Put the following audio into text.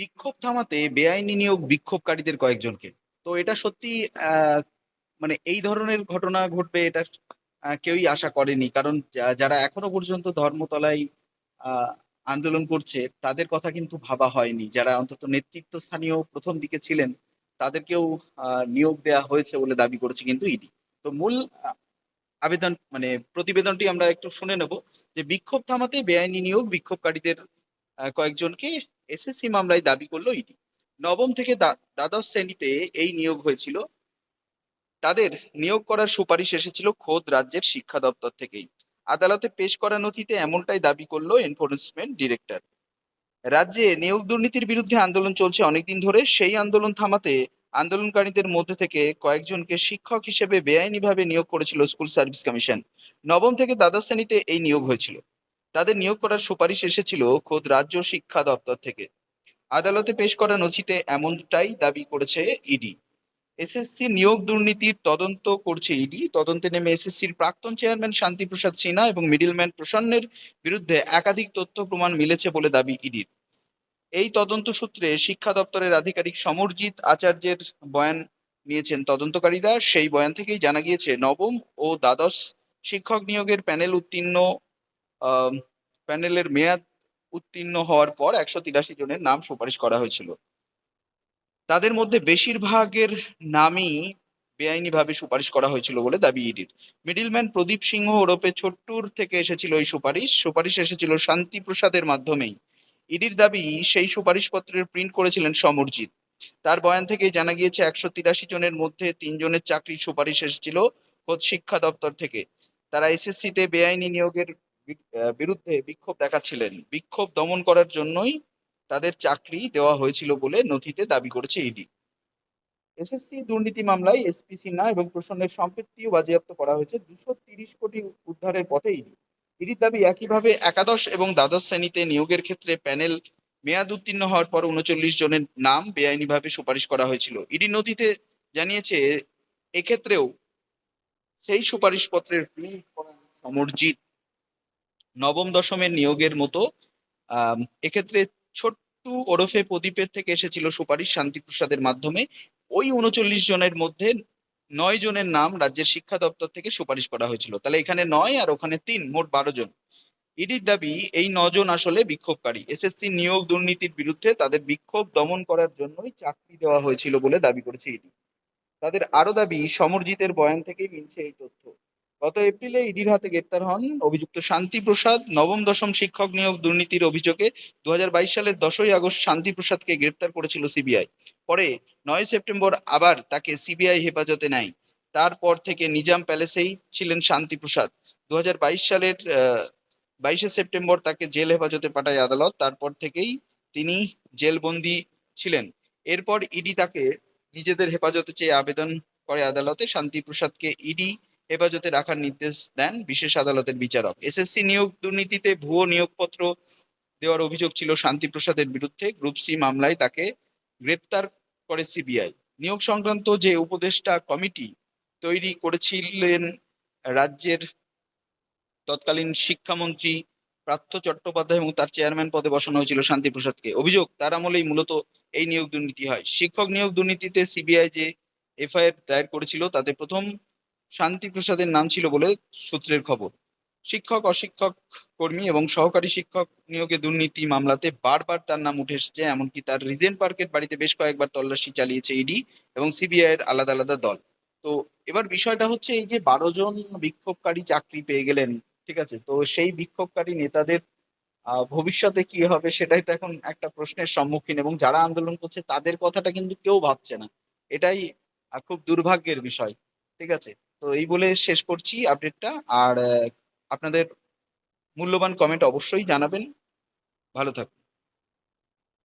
বিক্ষোভ থামাতে বেআইনি নিয়োগ বিক্ষোভকারীদের কয়েকজনকে। তো এটা সত্যি মানে এই ধরনের ঘটনা ঘটবে এটা কেউই আশা করেনি। কারণ যারা এখনও পর্যন্ত ধর্মতলায় আন্দোলন করছে, তাদের কথা কিন্তু ভাবা হয়নি। যারা অন্তত নেতৃত্ব স্থানীয় প্রথম দিকে ছিলেন, তাদেরকেও নিয়োগ দেওয়া হয়েছে বলে দাবি করেছে কিন্তু ইডি। তো মূল আবেদন মানে প্রতিবেদনটি আমরা একটু শুনে নেব যে বিক্ষোভ থামাতে বেআইনি নিয়োগ বিক্ষোভকারীদের কয়েকজনকে এসএসসি মামলায় দাবি করল ইডি। নবম থেকে দ্বা- দ্বাদশ শ্রেণীতে এই নিয়োগ হয়েছিল। তাদের নিয়োগ করার সুপারিশ এসেছিল খোদ রাজ্যের শিক্ষা দপ্তর থেকেই। আদালতে পেশ করা নথিতে এমনটাই দাবি করল এনফোর্সমেন্ট ডিরেক্টর রাজ্যে নিয়োগ দুর্নীতির বিরুদ্ধে আন্দোলন চলছে অনেকদিন ধরে। সেই আন্দোলন থামাতে আন্দোলনকারীদের মধ্যে থেকে কয়েকজনকে শিক্ষক হিসেবে বেআইনিভাবে নিয়োগ করেছিল স্কুল সার্ভিস কমিশন। নবম থেকে দ্বাদশ শ্রেণীতে এই নিয়োগ হয়েছিল। তাদের নিয়োগ করার সুপারিশ এসেছিল খোদ রাজ্য শিক্ষা দপ্তর থেকে। আদালতে পেশ করা নথিতে এমনটাই দাবি করেছে ইডি। এসএসসি নিয়োগ দুর্নীতির তদন্ত করছে ইডি। তদন্তে নেমে এসএসসির প্রাক্তন চেয়ারম্যান শান্তিপ্রসাদ সিনহা এবং মিডিলম্যান প্রসন্নের বিরুদ্ধে একাধিক তথ্য প্রমাণ মিলেছে বলে দাবি ইডির। এই তদন্ত সূত্রে শিক্ষা দপ্তরের আধিকারিক সমরজিৎ আচার্যের বয়ান নিয়েছেন তদন্তকারীরা। সেই বয়ান থেকেই জানা গিয়েছে, নবম ও দ্বাদশ শিক্ষক নিয়োগের প্যানেল উত্তীর্ণ প্যানেলের মেয়াদ উত্তীর্ণ হওয়ার পর একশো তিরাশি জনের নাম সুপারিশ করা হয়েছিল। তাদের মধ্যে বেশিরভাগের নামই বেআইনিভাবে সুপারিশ করা হয়েছিল বলে দাবি ইডির। মিডিলম্যান প্রদীপ সিংহ ওরপে ছোট্টুর থেকে এসেছিল এই সুপারিশ। সুপারিশ এসেছিল শান্তি প্রসাদের মাধ্যমেই। ইডির দাবি, সেই সুপারিশপত্রের প্রিন্ট করেছিলেন সমরজিৎ। তার বয়ান থেকে জানা গিয়েছে, একশো তিরাশি জনের মধ্যে তিনজনের চাকরির সুপারিশ এসেছিল খোদ শিক্ষা দপ্তর থেকে। তারা এসএসসিতে বেআইনি নিয়োগের বিরুদ্ধে বিক্ষোভ দেখাচ্ছিলেন। বিক্ষোভ দমন করার জন্যই তাদের চাকরি দেওয়া হয়েছিল বলে নথিতে দাবি করেছে ইডি। এসএসসি দুর্নীতি মামলায় এসপি সিনহা এবং প্রসন্নের সম্পত্তিও বাজেয়াপ্ত করা হয়েছে দুশো তিরিশ কোটি উদ্ধারের পথে ইডি। ইডির দাবি একইভাবে একাদশ এবং দ্বাদশ শ্রেণীতে নিয়োগের ক্ষেত্রে প্যানেল মেয়াদ উত্তীর্ণ হওয়ার পর উনচল্লিশ জনের নাম বেআইনিভাবে সুপারিশ করা হয়েছিল। ইডি নথিতে জানিয়েছে, এক্ষেত্রেও সেই সুপারিশপত্রের প্রিন্ট করা সমরজিৎ নবম দশমের নিয়োগের মতো এক্ষেত্রে ছোট্টু ওরফে প্রদীপের থেকে এসেছিল সুপারিশ শান্তিপ্রসাদের মাধ্যমে। ওই উনচল্লিশ জনের মধ্যে নয় জনের নাম রাজ্যের শিক্ষা দপ্তর থেকে সুপারিশ করা হয়েছিল। তাহলে এখানে নয় আর ওখানে তিন, মোট বারো জন। ইডির দাবি, এই নজন আসলে বিক্ষোভকারী। এসএসসি নিয়োগ দুর্নীতির বিরুদ্ধে তাদের বিক্ষোভ দমন করার জন্যই চাকরি দেওয়া হয়েছিল বলে দাবি করেছে ইডি। তাদের আরও দাবি, সমরজিতের বয়ান থেকেই মিলছে এই তথ্য। গত এপ্রিলে ইডির হাতে গ্রেপ্তার হন অভিযুক্ত শান্তি প্রসাদ নবম, দশম শিক্ষক নিয়োগ দুর্নীতির অভিযোগে দু হাজার বাইশ সালের দশই আগস্ট শান্তি প্রসাদকে গ্রেপ্তার করেছিল সিবিআই। পরে নয় সেপ্টেম্বর আবার তাকে সিবিআই হেফাজতে নেয়। তারপর থেকে নিজাম প্যালেসেই ছিলেন শান্তি প্রসাদ দু সালের বাইশে সেপ্টেম্বর তাকে জেল হেফাজতে পাঠায় আদালত। তারপর থেকেই তিনি জেলবন্দি ছিলেন। এরপর ইডি তাকে নিজেদের হেফাজতে চেয়ে আবেদন করে আদালতে শান্তি প্রসাদকে ইডি হেফাজতে রাখার নির্দেশ দেন বিশেষ আদালতের বিচারক। এসএসসি নিয়োগ দুর্নীতিতে ভুয়ো নিয়োগপত্র দেওয়ার অভিযোগ ছিল শান্তি প্রসাদের বিরুদ্ধে। গ্রুপ সি মামলায় তাকে গ্রেপ্তার করে সিবিআই। নিয়োগ সংক্রান্ত যে উপদেষ্টা কমিটি তৈরি করেছিলেন রাজ্যের তৎকালীন শিক্ষামন্ত্রী পার্থ চট্টোপাধ্যায় এবং তার চেয়ারম্যান পদে বসানো হয়েছিল শান্তি প্রসাদকে অভিযোগ, তার আমলেই মূলত এই নিয়োগ দুর্নীতি হয়। শিক্ষক নিয়োগ দুর্নীতিতে সিবিআই যে এফআইআর দায়ের করেছিল, তাতে প্রথম শান্তি প্রসাদের নাম ছিল বলে সূত্রের খবর। শিক্ষক, অশিক্ষক, কর্মী এবং সহকারী শিক্ষক নিয়োগে দুর্নীতি মামলাতে বারবার তার নাম উঠে এসেছে, এমনকি তার রিজেন্ট পার্কের বাড়িতে বেশ কয়েকবার তল্লাশি চালিয়েছে ইডি এবং সিবিআই এর আলাদা আলাদা দল। তো এবার বিষয়টা হচ্ছে এই যে বারো জন বিক্ষোভকারী চাকরি পেয়ে গেলেন, ঠিক আছে? তো সেই বিক্ষোভকারী নেতাদের ভবিষ্যতে কি হবে সেটাই তো এখন একটা প্রশ্নের সম্মুখীন এবং যারা আন্দোলন করছে তাদের কথাটা কিন্তু কেউ ভাবছে না। এটাই খুব দুর্ভাগ্যের বিষয়, ঠিক আছে? তো এই বলে শেষ করছি আপডেটটা আর আপনাদের মূল্যবান কমেন্ট অবশ্যই জানাবেন। ভালো থাকুন।